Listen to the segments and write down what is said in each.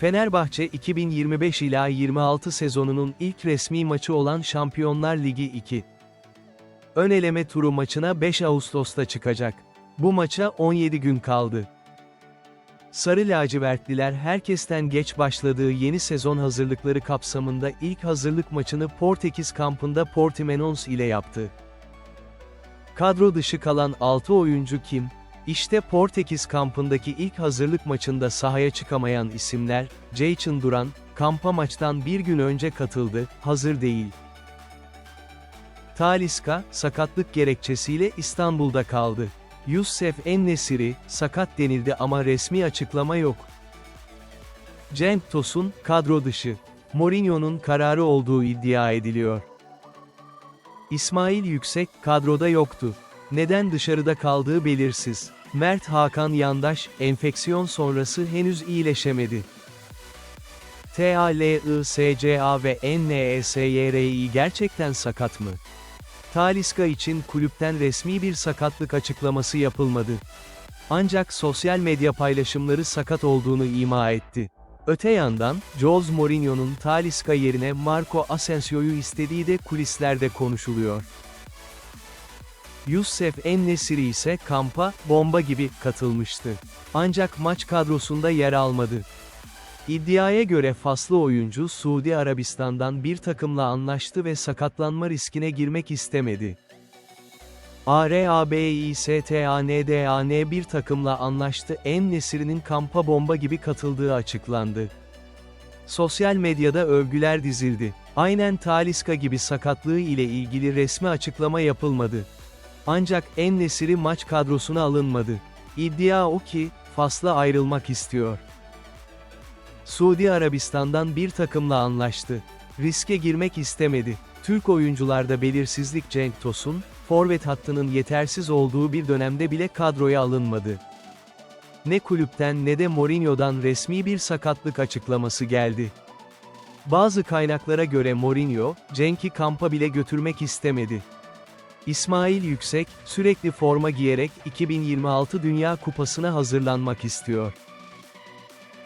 Fenerbahçe 2025 ila 26 sezonunun ilk resmi maçı olan Şampiyonlar Ligi 2. Ön eleme turu maçına 5 Ağustos'ta çıkacak. Bu maça 17 gün kaldı. Sarı lacivertliler herkesten geç başladığı yeni sezon hazırlıkları kapsamında ilk hazırlık maçını Portekiz kampında Portimenos ile yaptı. Kadro dışı kalan 6 oyuncu kim? İşte Portekiz kampındaki ilk hazırlık maçında sahaya çıkamayan isimler, Jaycın Duran, kampa maçtan bir gün önce katıldı, hazır değil. Taliska, sakatlık gerekçesiyle İstanbul'da kaldı. Youssef En-Nesiri, sakat denildi ama resmi açıklama yok. Cenk Tosun, kadro dışı. Mourinho'nun kararı olduğu iddia ediliyor. İsmail Yüksek, kadroda yoktu. Neden dışarıda kaldığı belirsiz. Mert Hakan Yandaş, enfeksiyon sonrası henüz iyileşemedi. TALISCA ve NESYRI gerçekten sakat mı? Taliska için kulüpten resmi bir sakatlık açıklaması yapılmadı. Ancak sosyal medya paylaşımları sakat olduğunu ima etti. Öte yandan, Jose Mourinho'nun Talisca yerine Marco Asensio'yu istediği de kulislerde konuşuluyor. Youssef En-Nesiri ise kampa, bomba gibi, katılmıştı. Ancak maç kadrosunda yer almadı. İddiaya göre faslı oyuncu Suudi Arabistan'dan bir takımla anlaştı ve sakatlanma riskine girmek istemedi. ARABİSTANDAN bir takımla anlaştı En-Nesiri'nin kampa bomba gibi katıldığı açıklandı. Sosyal medyada övgüler dizildi. Aynen Taliska gibi sakatlığı ile ilgili resmi açıklama yapılmadı. Ancak En-Nesiri maç kadrosuna alınmadı. İddia o ki, Fas'la ayrılmak istiyor. Suudi Arabistan'dan bir takımla anlaştı. Riske girmek istemedi. Türk oyuncularda belirsizlik Cenk Tosun, forvet hattının yetersiz olduğu bir dönemde bile kadroya alınmadı. Ne kulüpten ne de Mourinho'dan resmi bir sakatlık açıklaması geldi. Bazı kaynaklara göre Mourinho, Cenk'i kampa bile götürmek istemedi. İsmail Yüksek, sürekli forma giyerek 2026 Dünya Kupası'na hazırlanmak istiyor.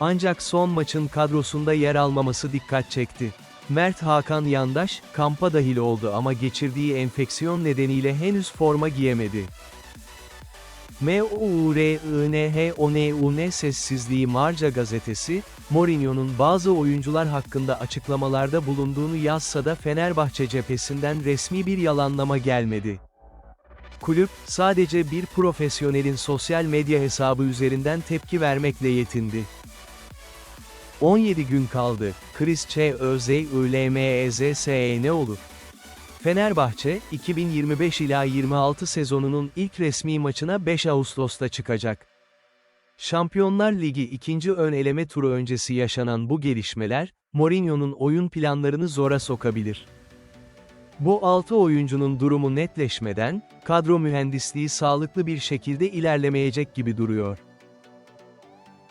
Ancak son maçın kadrosunda yer almaması dikkat çekti. Mert Hakan Yandaş, kampa dahil oldu ama geçirdiği enfeksiyon nedeniyle henüz forma giyemedi. M-U-R-I-N-H-O-N-U-N sessizliği Marca gazetesi, Mourinho'nun bazı oyuncular hakkında açıklamalarda bulunduğunu yazsa da Fenerbahçe cephesinden resmi bir yalanlama gelmedi. Kulüp, sadece bir profesyonelin sosyal medya hesabı üzerinden tepki vermekle yetindi. 17 gün kaldı. Chris Ç. Özey ÜLMEZSE ne olur? Fenerbahçe, 2025 ila 26 sezonunun ilk resmi maçına 5 Ağustos'ta çıkacak. Şampiyonlar Ligi ikinci ön eleme turu öncesi yaşanan bu gelişmeler, Mourinho'nun oyun planlarını zora sokabilir. Bu 6 oyuncunun durumu netleşmeden, kadro mühendisliği sağlıklı bir şekilde ilerlemeyecek gibi duruyor.